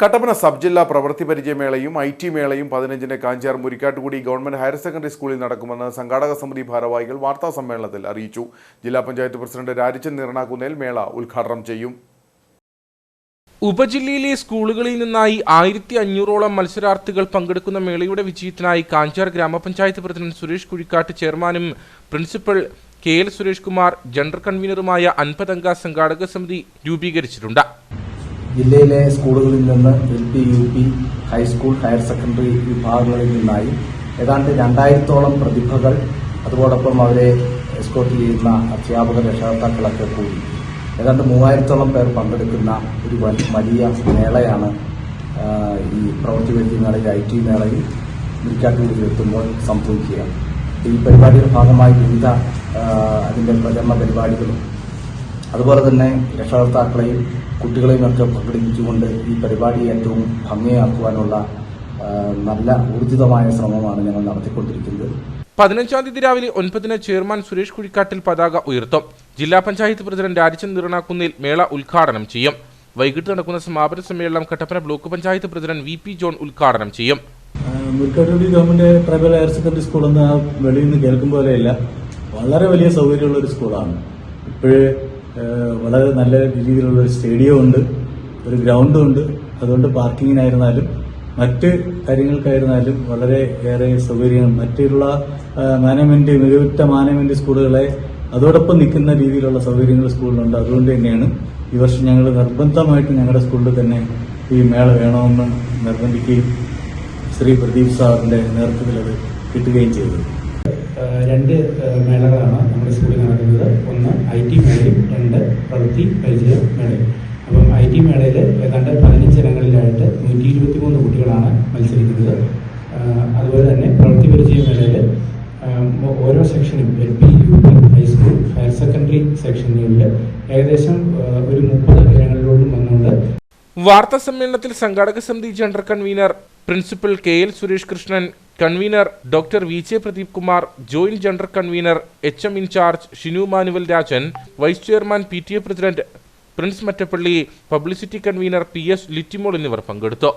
Kattappana sub ജില്ലാ പ്രവൃത്തി പരിചയമേളയും I T മേളയും പതിനഞ്ചിന് Kanchar Murikkattukudi government higher secondary സ്കൂളിൽ നടക്കുമെന്ന് സംഘാടക സമിതി ഭാരവാഹികൾ വാർത്താ സമ്മേളനത്തിൽ അറിയിച്ചു. ജില്ലാ പഞ്ചായത്ത് പ്രസിഡന്റ് രാജച്ചൻ നിറണാക്കുന്നേൽ മേള ഉദ്ഘാടനം ചെയ്യും. ഉപജില്ലയിലെ സ്കൂളുകളിൽ നിന്നായി ആയിരത്തി അഞ്ഞൂറോളം മത്സരാർത്ഥികൾ പങ്കെടുക്കുന്ന മേളയുടെ വിജയത്തിനായി കാഞ്ചാർ ഗ്രാമപഞ്ചായത്ത് പ്രസിഡന്റ് സുരേഷ് കുഴിക്കാട്ട് ചെയർമാനും principal K L Suresh Kumar general കൺവീനറുമായ അൻപതംഗ സംഘാടക സമിതി രൂപീകരിച്ചിട്ടുണ്ട്. ജില്ലയിലെ സ്കൂളുകളിൽ നിന്ന് L P U P high school higher secondary വിഭാഗങ്ങളിൽ നിന്നായി ഏതാണ്ട് രണ്ടായിരത്തോളം പ്രതിഭകൾ അതോടൊപ്പം അവരെ എസ്കോർട്ട് ചെയ്യുന്ന അധ്യാപക രക്ഷകർത്താക്കളൊക്കെ കൂടി. ഏതാണ്ട് മൂവായിരത്തോളം പേർ പങ്കെടുക്കുന്ന ഒരു വലിയ മേളയാണ് ഈ പ്രവൃത്തി വേദി മേളയിൽ ഐ ടി മേളയിൽ മുരിക്കാട്ടുകൂടി എത്തുമ്പോൾ സംഭവിക്കുക. ഈ പരിപാടിയുടെ ഭാഗമായി വിവിധ അതിന്റെ പ്രചരണ പരിപാടികളും അതുപോലെ തന്നെ രക്ഷകർത്താക്കളെയും കുട്ടികളെയും ഒക്കെ പങ്കെടുപ്പിച്ചുകൊണ്ട് ഈ പരിപാടി ഏറ്റവും ഭംഗിയാക്കുവാനുള്ള നല്ല ഊർജിതമായ ശ്രമമാണ് ഞങ്ങൾ നടത്തിക്കൊണ്ടിരിക്കുന്നത്. പതിനഞ്ചാം തീയതി രാവിലെ ഒൻപതിന് ചെയർമാൻ സുരേഷ് കുഴിക്കാട്ടിൽ പതാക ഉയർത്തും. ജില്ലാ പഞ്ചായത്ത് പ്രസിഡന്റ് രാജചന്ദ് നിറണാക്കുന്നിൽ മേള ഉദ്ഘാടനം ചെയ്യും. വൈകിട്ട് നടക്കുന്ന സമാപന സമ്മേളനം Kattappana block panchayat president V P John ഉദ്ഘാടനം ചെയ്യും. Murikkattukudi government tribal higher secondary school എന്ന് ആ വെളിയിൽ നിന്ന് കേൾക്കും പോലെയല്ല വളരെ വലിയ സൗകര്യമുള്ള ഒരു സ്കൂളാണ്. ഇപ്പോഴ് വളരെ നല്ല രീതിയിലുള്ള ഒരു സ്റ്റേഡിയം ഉണ്ട് ഒരു ഗ്രൗണ്ടും ഉണ്ട്. അതുകൊണ്ട് പാർക്കിങ്ങിനായിരുന്നാലും മറ്റ് കാര്യങ്ങൾക്കായിരുന്നാലും വളരെ ഏറെ സൗകര്യങ്ങൾ മറ്റുള്ള മാനേജ്മെന്റ് മികവുറ്റ മാനേജ്മെന്റ് സ്കൂളുകളെ അതോടൊപ്പം നിൽക്കുന്ന രീതിയിലുള്ള സൗകര്യങ്ങൾ സ്കൂളിലുണ്ട്. അതുകൊണ്ട് തന്നെയാണ് ഈ വർഷം ഞങ്ങൾ നിർബന്ധമായിട്ടും ഞങ്ങളുടെ സ്കൂളിൽ തന്നെ ഈ മേള വേണമെന്ന് നിർബന്ധിക്കുകയും ശ്രീ പ്രദീപ് സാറിന്റെ നേതൃത്വത്തിൽ അത് കിട്ടുകയും ചെയ്തു. രണ്ട് മേളകളാണ് നമ്മുടെ സ്കൂളിൽ നടക്കുന്നത് പ്രവൃത്തി പരിചയ മേളയും അപ്പം ഐ ടി മേളയിൽ ഏതാണ്ട് പതിനഞ്ച് ഇനങ്ങളിലായിട്ട് നൂറ്റി ഇരുപത്തി മൂന്ന് കുട്ടികളാണ് മത്സരിക്കുന്നത്. അതുപോലെ തന്നെ പ്രവൃത്തി പരിചയ മേളയിൽ ഓരോ സെക്ഷനും L P U P high school higher secondary സെക്ഷനുകളിൽ ഏകദേശം ഒരു മുപ്പത് ഇനങ്ങളിലോട്ടും വന്നുകൊണ്ട് വാർത്താ സമ്മേളനത്തിൽ സംഘാടക സമിതി general convener principal K L Suresh Krishnan convener doctor V J Pradeep Kumar joint general convener H M incharge Shinu Manuel Rajan vice chairman P T A president Prince Mattappally publicity convener P S Littymol എന്നിവർ പങ്കെടുത്തു.